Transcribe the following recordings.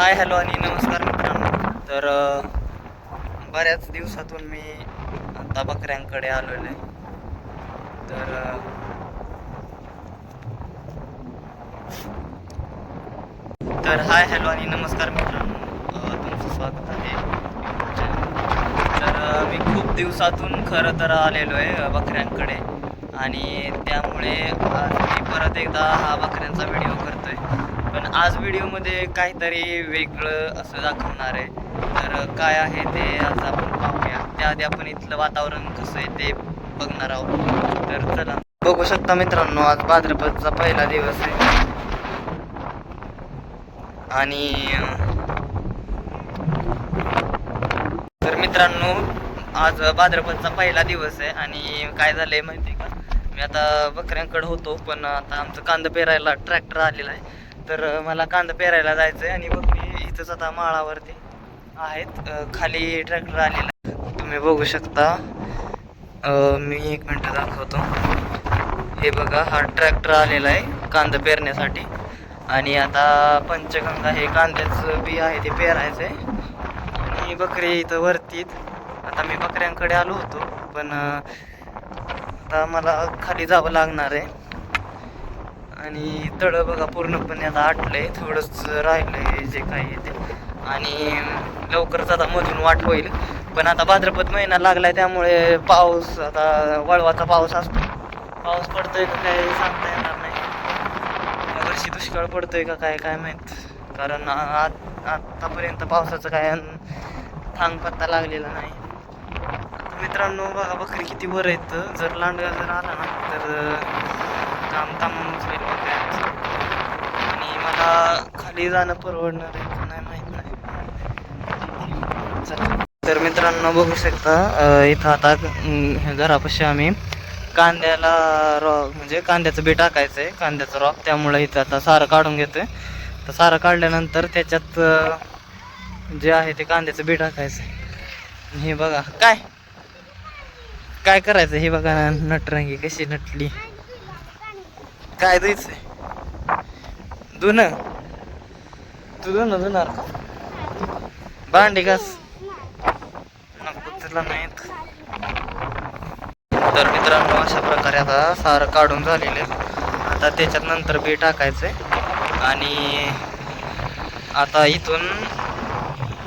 Hi hello आणि नमस्कार मित्रांनो. तर बऱ्याच दिवसातून मी आता बकऱ्यांकडे आलेलो आहे तर तर हाय हॅलो आणि नमस्कार मित्रांनो. तुमचं स्वागत आहे. तर मी खूप दिवसातून खरं तर आलेलो आहे बकऱ्यांकडे. आणि त्यामुळे आज मी परत एकदा हा बकऱ्यांचा व्हिडिओ करतोय. पण आज व्हिडिओमध्ये काहीतरी वेगळं असं दाखवणार आहे. तर काय आहे ते आज आपण पाहूया. त्याआधी आपण इथलं वातावरण कसं आहे ते बघणार आहोत. तर चला. बघू शकता मित्रांनो आज भाद्रपदचा पहिला दिवस आहे. आणि तर मित्रांनो आज भाद्रपदचा पहिला दिवस आहे. आणि काय झालंय माहिती का? मी आता बकऱ्यांकडे होतो पण आता आमचं कांदा पेरायला ट्रॅक्टर आलेला आहे. तर मला कांदा पेरायला जायचं आहे आणि बकरी इथंच आता माळावरती आहेत. खाली ट्रॅक्टर आलेला आहे. तुम्ही बघू शकता. मी एक मिनटं दाखवतो. हे बघा हा ट्रॅक्टर आलेला आहे कांदा पेरण्यासाठी. आणि आता पंचगंगा हे कांद्याचं बी आहे ते पेरायचं आहे आणि बकरी इथं वरतीत आता मी बकऱ्यांकडे आलो होतो पण आता मला खाली जावं लागणार आहे. आणि तळं बघा पूर्णपणे आता आटलंय थोडंच राहिलंय जे काही आहे ते. आणि लवकरच आता मधून वाट होईल. पण आता भाद्रपद महिना लागलाय त्यामुळे पाऊस आता वळवाचा पाऊस असतो. पाऊस पडतोय का काय सांगता येणार नाही. यावर्षी दुष्काळ पडतोय का काय काय माहीत. कारण आ- आत- आत्तापर्यंत पावसाचं काय थांग पत्ता लागलेला नाही. मित्रांनो बघा बकरी किती वर आहेत. जर लांडगा जर आला ना तर अं, काम आणि मला खाली जाणं परवडणार आहे का नाही माहीत नाही चला तर मित्रांनो बघू शकता इथं आता घरापाशी आम्ही कांद्याला रॉक म्हणजे कांद्याचं बी टाकायचं आहे कांद्याचं रॉक त्यामुळे इथं आता सारं काढून घेतोय. तर सारं काढल्यानंतर त्याच्यात जे आहे ते कांद्याचं बी टाकायचं आहे हे बघा काय? काय करायचं हे बघा नटरंगी कशी नटली. काय द्यायचंय धुन तू धुन धुणार का? भांडी घास. नको तुला नाहीत. तर मित्रांनो अशा प्रकारे आता सारं काढून झालेले आता त्याच्यात नंतर बी टाकायचंय. आणि आता इथून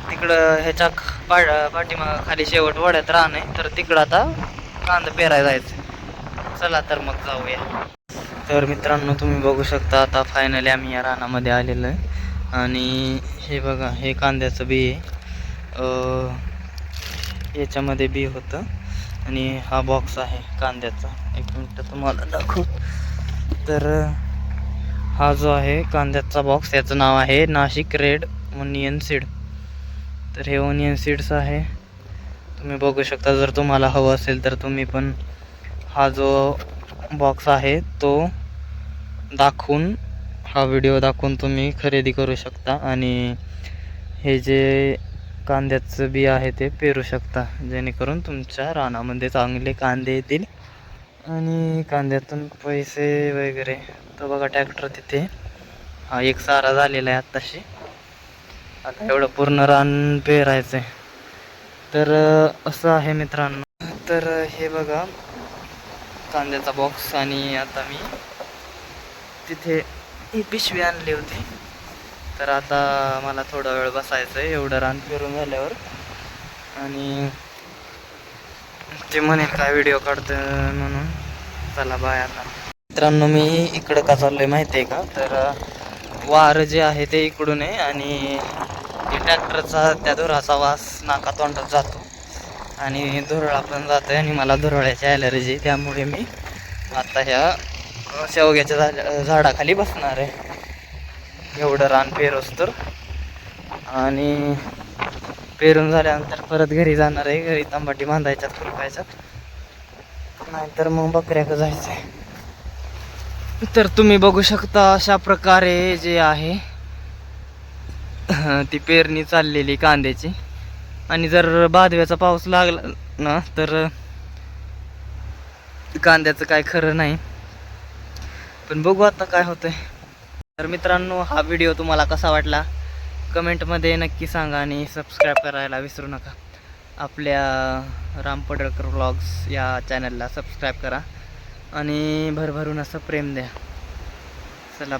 तिकडं ह्याच्या पाड पाठीमाग खाली शेवट वड्यात राहणे तर तिकडं आता कांदा पेरायला जायचं चला तर मग जाऊया. तर मित्रांनो तुम्ही बघू शकता आता फायनली आम्ही या रानामध्ये आलेलो आहे. आणि हे बघा हे कांद्याचं बी आहे. याच्यामध्ये बी होतं. आणि हा बॉक्स आहे कांद्याचा. एक मिनटं तुम्हाला दाखवू. तर हा जो आहे कांद्याचा बॉक्स याचं नाव आहे नाशिक रेड ओनियन सीड तर हे ओनियन सीड्स आहे. तुम्ही बघू शकता जर तुम्हाला हवं असेल तर तुम्ही पण हा जो बॉक्स आहे. तो दाखवून हा व्हिडिओ दाखवून तुम्ही खरेदी करू शकता आणि हे जे कांद्याचं बी आहे ते पेरू शकता. जेणेकरून तुमच्या रानामध्ये चांगले कांदे येतील आणि कांद्यातून पैसे वगैरे. तो बघा ट्रॅक्टर तिथे हा एक सारा झालेला आहे आत्ताशी. आता एवढं पूर्ण रान पेरायचं आहे तर असं आहे मित्रांनो. तर हे बघा कांद्याचा बॉक्स आणि आता मी तिथे ही पिशवी आणली होती. तर आता मला थोडा वेळ बसायचं आहे एवढं रान फिरून झाल्यावर. आणि ते म्हणेल काय व्हिडिओ काढतो म्हणून. चला बाय आता. मित्रांनो मी इकडं का चाललोय माहिती आहे का? तर वार जे आहे ते इकडून आहे आणि ट्रॅक्टरचा त्या धुराचा वास नाका तोंडात जातो. आणि धुरळा पण जातो आणि मला धुरळ्याची ॲलर्जी त्यामुळे मी आता ह्या शेवग्याच्या झाड झाडाखाली बसणार आहे. एवढं रान पेरोस तर. आणि पेरून झाल्यानंतर परत घरी जाणार आहे घरी तंबाटी बांधायच्यात खुरपायच्यात नाहीतर मग बकऱ्याकडं जायचं आहे तर तुम्ही बघू शकता अशा प्रकारे जे आहे ती पेरणी चाललेली कांद्याची. आणि जर भादव्याचा पाऊस लागला ना तर कांद्याचं काय खरं नाही. पण बघू आता काय होतंय. तर मित्रांनो हा व्हिडिओ तुम्हाला कसा वाटला? कमेंटमध्ये नक्की सांगा आणि सबस्क्राईब करायला विसरू नका. आपल्या राम पडळकर व्लॉग्स या चॅनलला सबस्क्राईब करा. आणि भरभरून असं प्रेम द्या. चला.